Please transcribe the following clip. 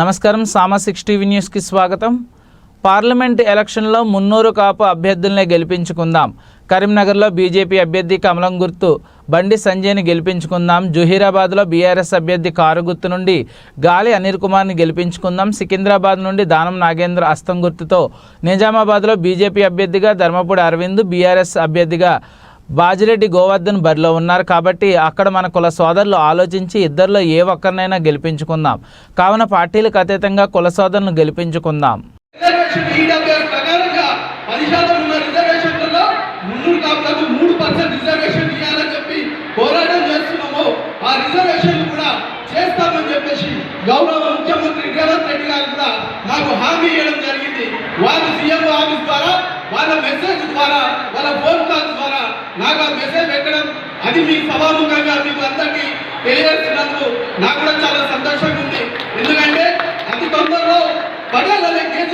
నమస్కారం సామా six TV న్యూస్కి స్వాగతం. పార్లమెంట్ ఎలక్షన్లో మున్నూరు కాపు అభ్యర్థులనే గెలిపించుకుందాం. కరీంనగర్లో బీజేపీ అభ్యర్థి కమలం గుర్తు బండి సంజయ్ని గెలిపించుకుందాం. జుహీరాబాద్లో బీఆర్ఎస్ అభ్యర్థి కారు గుర్తు నుండి గాలి అనిల్ కుమార్ని గెలిపించుకుందాం. సికింద్రాబాద్ నుండి దానం నాగేంద్ర అస్తం గుర్తుతో నిజామాబాద్లో బీజేపీ అభ్యర్థిగా ధర్మపుడి అరవింద్ బీఆర్ఎస్ అభ్యర్థిగా బాజిరెడ్డి గోవర్ధన్ బరిలో ఉన్నారు కాబట్టి అక్కడ మన కుల సోదరులు ఆలోచించి ఇద్దరిలో ఏ ఒక్కరినైనా గెలిపించుకుందాం. కావున పార్టీలకు అతీతంగా కుల సోదరులను గెలిపించుకుందాం. చేస్తామని చెప్పేసి గౌరవ ముఖ్యమంత్రి రేవంత్ రెడ్డి గారు కూడా నాకు హామీ ఇవ్వడం జరిగింది. వాళ్ళ సీఎం ఆఫీస్ ద్వారా వాళ్ళ మెసేజ్ ద్వారా వాళ్ళ ఫోన్ కాల్ ద్వారా నాకు ఆ మెసేజ్ పెట్టడం అది మీ సభాముఖంగా మీకు అందరికీ తెలియజేస్తున్నందుకు నాకు కూడా చాలా సంతోషం.